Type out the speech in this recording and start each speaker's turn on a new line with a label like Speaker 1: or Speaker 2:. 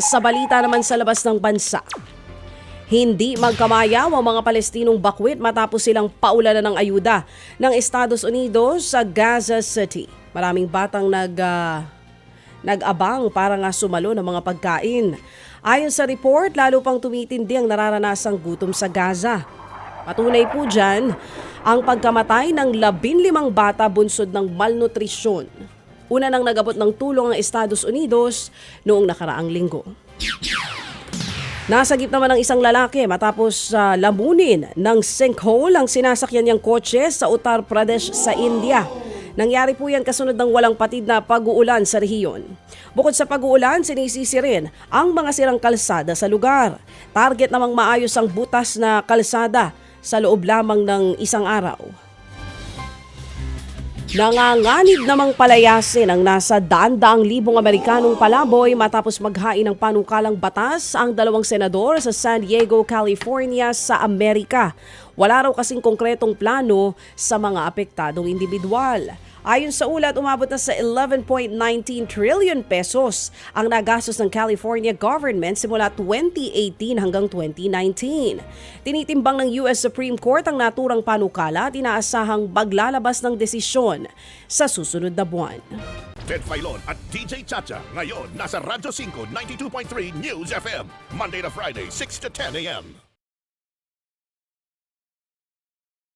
Speaker 1: sa balita naman sa labas ng bansa. Hindi magkamayaw ang mga Palestinong bakwit matapos silang paulanan ng ayuda ng Estados Unidos sa Gaza City. Maraming batang nag, ah, nag-abang para nga sumalo ng mga pagkain. Ayon sa report, lalo pang tumitindi ang nararanasang gutom sa Gaza. Patunay po dyan ang pagkamatay ng labinlimang bata bunsod ng malnutrisyon. Una nang nagabot ng tulong ang Estados Unidos noong nakaraang linggo. Nasagip naman ng isang lalaki matapos sa lamunin ng sinkhole ang sinasakyan niyang kotse sa Uttar Pradesh sa India. Nangyari po yan kasunod ng walang patid na pag-uulan sa rehiyon. Bukod sa pag-uulan, sinisisi rin ang mga sirang kalsada sa lugar. Target namang maayos ang butas na kalsada sa loob lamang ng isang araw. Nanganganib namang palayasin ang nasa daan-daang libong Amerikanong palaboy matapos maghain ng panukalang batas ang dalawang senador sa San Diego, California sa Amerika. Wala raw kasing konkretong plano sa mga apektadong individual. Ayon sa ulat, umabot na sa 11.19 trillion pesos ang nagastos ng California government simula 2018 hanggang 2019. Tinitimbang ng US Supreme Court ang naturang panukala at inaasahang maglalabas ng desisyon sa susunod na buwan.
Speaker 2: Ted Filon at DJ Chacha. Ngayon, nasa Radyo 5, 92.3 News FM. Monday to Friday, 6 to 10 a.m.